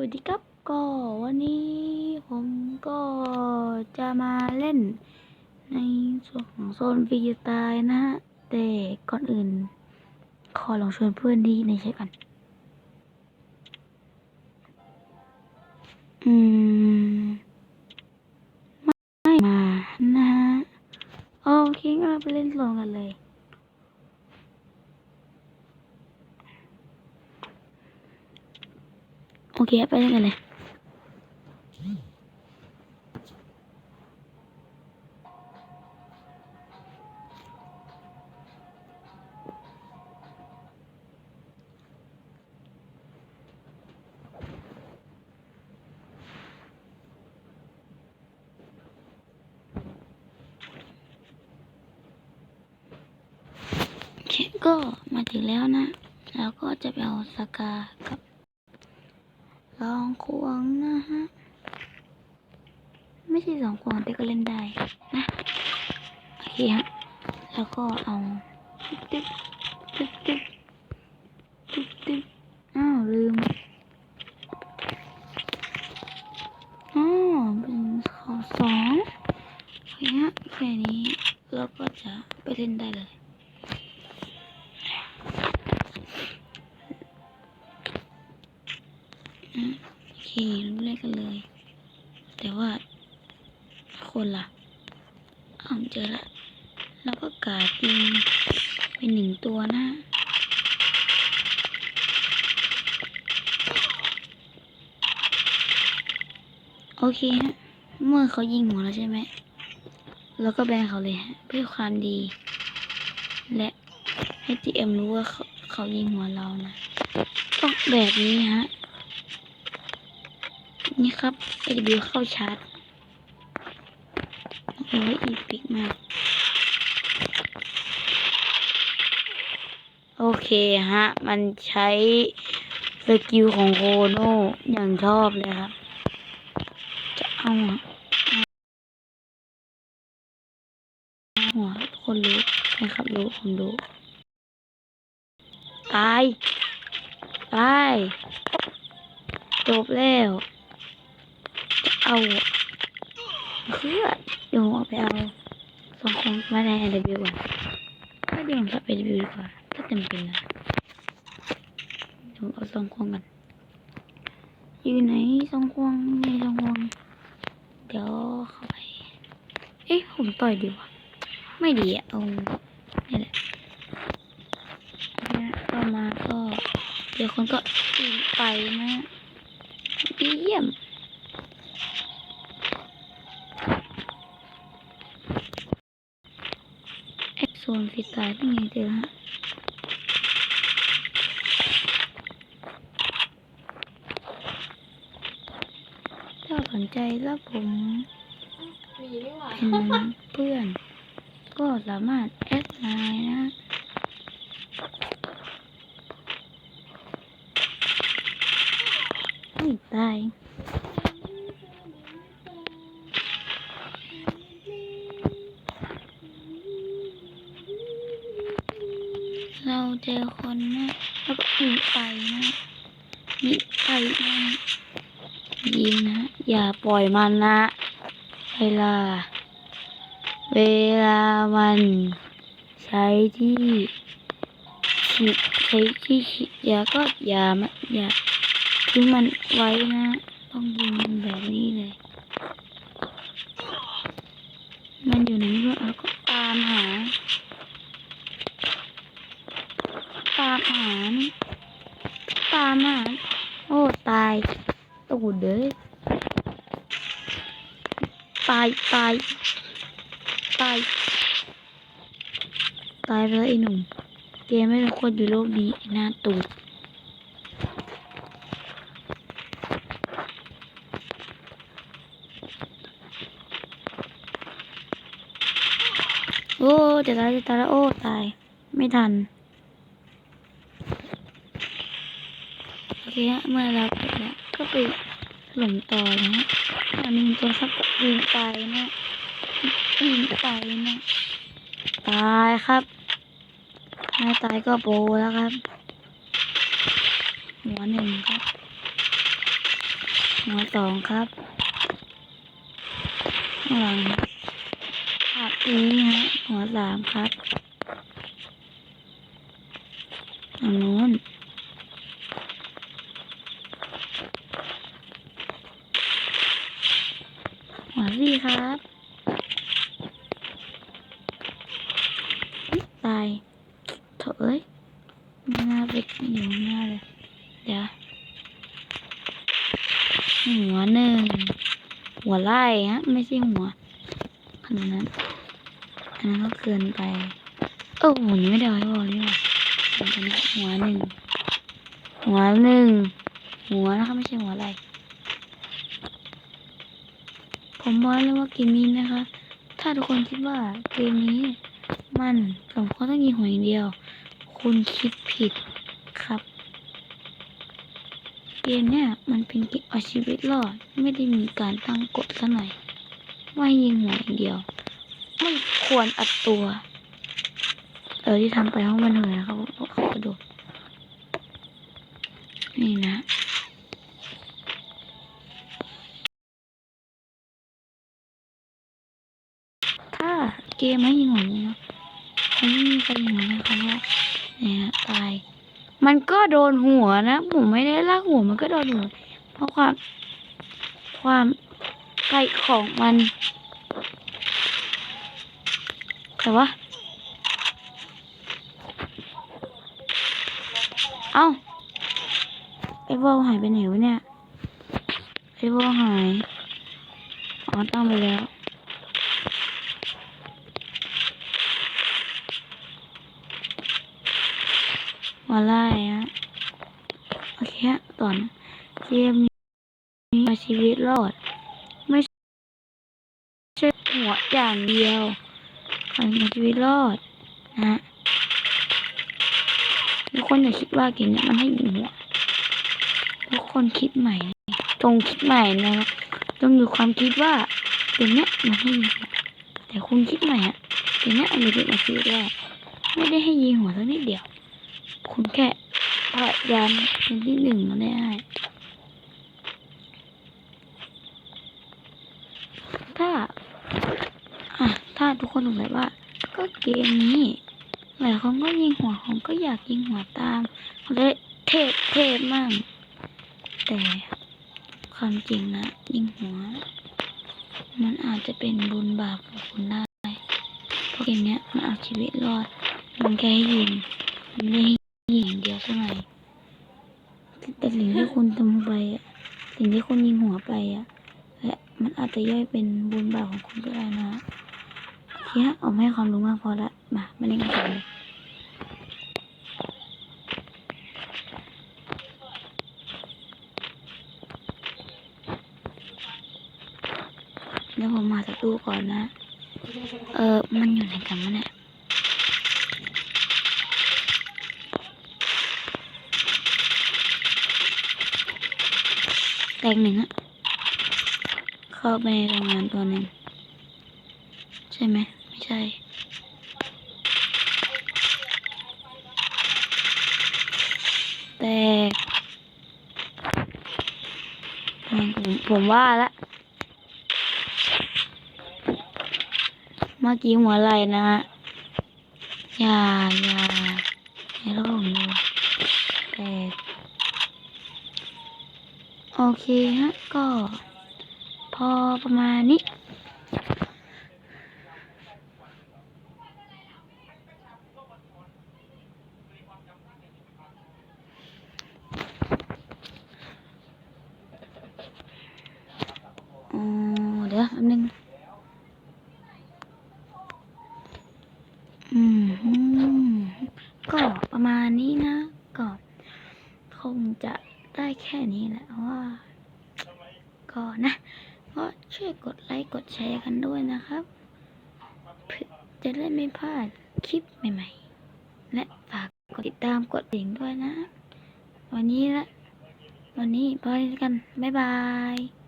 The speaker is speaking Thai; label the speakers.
Speaker 1: วัสดีครับก็วันนี้ผมก็จะมาเล่น ในส่วนของโซนฟรีสไตล์นะฮะ แต่ก่อนอื่น ขอลองชวนเพื่อนดีในใช้กัน อืม ไม่มานะฮะ โอเคงั้นเราไปเล่นโซนกันเลย โอ เคไปเล่นกันเลยก็มาถึงแล้วนะ แล้วก็จะไปเอาสกากับ ลองควงนะฮะ ไม่ใช่สองควงแต่ก็เล่นได้นะโอเคฮะแล้วก็เอาตึ๊บตึ๊บตึ๊บตึ๊บตึ๊บตึ๊บอ้าวลืมอ๋อเป็นข้อสองโอเคฮะแค่นี้เราก็จะไปเล่นได้เลย เล่นกันเลย แต่ว่า คนละอ้าวเจอละแล้วก็กาดยิงเป็นหนึ่งตัวนะโอเคฮะ เมื่อเขายิงหัวแล้วใช่ไหม แล้วก็แบนเขาเลยฮะ เพื่อความดี และให้ทีเอ็มรู้ว่าเขาเขายิงหัวเรานะ ต้องแบบนี้ฮะ นี่ครับ AW เข้าชาร์จโอ้ยอีพิกมาก โอเคฮะ มันใช้สกิลของโคโน่อย่างชอบเลยครับ จะเอาอะหัวคนรู้นะครับรู้ผมรู้ตายตายจบแล้ว เอาเพื่อเดี๋ยวเอาไปเอาสองคนมาใน NW ก่อนถ้าเดี๋ยวผมจะไป NW ดีกว่าถ้าจำเป็นนะเดี๋ยวเอาสองคนกันอยู่ไหนสองคนในสองคนเดี๋ยวเข้าไป เอ๊ะผมต่อยดีวะไม่ดีอะเอานี่แหละเนี่ยก็มาก็ เดี๋ยวคนก็ไปนะดีเยี่ยม โซนฟิตายนี่ไงเจอฮะถ้าสนใจแล้วผมเป็นเพื่อน ก็สามารถแอดไลน์นะไม่ตาย เราเจอคนนะแล้วก็ยิงไปนะยิงไปนะยิงนะอย่าปล่อยมันนะ เวลา เวลามัน ใช้ที่ฉีดใช้ที่ฉีดยาก็อย่ามาอย่าทิ้งมันไว้นะ ต้องยิงมันแบบนี้เลย มันอยู่ไหนไม่รู้เราก็ตามหา ตามหานี่ตามหาโอ้ตายตูดเด้ยตายตายตายตายไปแล้วไอ้หนุ่มแกมไม่เป็นคนอยู่โลกนี้หน้าตูดโอ้จะตายจะตายแล้วโอ้ตาย ไม่ทัน โอเคฮะเมื่อเราเก็บแล้วก็ไปหลงต่อนะฮะอันนี้ตัวครับก็ยิงไปนะยิงไปนะตายครับไม่ตายก็โบแล้วครับ หัวหนึ่งครับ หัวสองครับข้างหลังภาพนี้ฮะหัวสามครับทางนู้น หัวสี่ครับอุ๊ยตายโถเอ้ยไม่น่าไปอยู่ข้างหน้าเลย เดี๋ยว หัวหนึ่ง หัวไล่ฮะ ไม่ใช่หัวขนาดนั้น อันนั้นก็เกินไป เออหัวนี้ไม่ได้เอาให้บอกเลยว่ะหัวนี้หัวหนึ่ง หัวหนึ่ง หัวนะคะไม่ใช่หัวไหล่ผมบอกเลยว่าเกมนี้นะคะ ถ้าทุกคนคิดว่าเกมนี้มันสมควรต้องยิงหัวอย่างเดียว คุณคิดผิด เกมเนี่ยมันเป็นเกมเอาชีวิตรอด ไม่ได้มีการตั้งกฎซะหน่อยว่าให้ยิงหัวอย่างเดียว ไม่ควรอัดตัว เออที่ทำไปเพราะมันเหนื่อยเพราเขากระโดดนี่นะถ้าเกมไม่ยิงหัวนะคงไม่มีใครยิงหัวนะครับว่าเนี่ยตาย มันก็โดนหัวนะ ผมไม่ได้ลากหัวมันก็โดนหัว เพราะความ ความไกลของมันแต่ว่าเอ้าไอ้วอลหายไปไหนวะเนี่ยไอ้วอลหาย อ๋อตั้งไปแล้ว มาไล่ฮะโอเคฮะต่อนเกมนี้เอาชีวิตรอด ไม่ใช่หัวอย่างเดียวการเอาชีวิตรอดนะฮะทุกคนอย่าคิดว่าเกมเนี้ยมันให้ยิงหัวทุกคนคิดใหม่นะจงคิดใหม่นะครับจงมีความคิดว่าเกมเนี้ยมันให้ยิงหัวแต่คุณคิดใหม่อะเกมเนี้ยมันเป็นเอาชีวิตรอดไม่ได้ให้ยิงหัวสักนิดเดียว คุณแค่พยายามเป็นที่หนึ่งมาได้ถ้าอะถ้าทุกคนสงสัยว่า ก็เกมนี้หลายคนก็ยิงหัวผมก็อยากยิงหัวตามเขาได้เทพเทพมั่งแต่ความจริงนะยิงหัว มันอาจจะเป็นบุญบาปของคุณได้เพราะเกมเนี้ยมันเอาชีวิตรอด มันแค่ยิงมันไม่ ให้ยิงอย่างเดียวใช่ไหมแต่สิ่งที่คุณทำไปอะสิ่งที่คุณยิงหัวไปอะและมันอาจจะย่อยเป็นบุญบาปของคุณก็ได้นะโอเคฮะเอาไม่ให้ความรู้มากพอละ มามาเล่นกันต่อเลยเดี๋ยวผมมาสักตู้ก่อนนะ เออ มันอยู่ไหนกันวะเนี่ย แตกหนึ่งอะเข้าไปในโรงงานตัวหนึ่งใช่ไหมไม่ใช่ แตกผมผมว่าละเมื่อกี้หัวไหลนะฮะอย่าอย่าให้เราผมดูแตก โอ เคฮะ ก็พอประมาณนี้ อ๋อเดี๋ยวแป๊บนึง อืมอืมก็ประมาณนี้นะ ก็คงจะได้แค่นี้แหละเพราะว่า ก็นะก็ช่วยกดไลค์กดแชร์กันด้วยนะครับเพื่อจะได้ไม่พลาดคลิปใหม่ๆ และฝากกดติดตามกดติ่งด้วยนะ วันนี้ละ วันนี้พอกัน บ๊ายบาย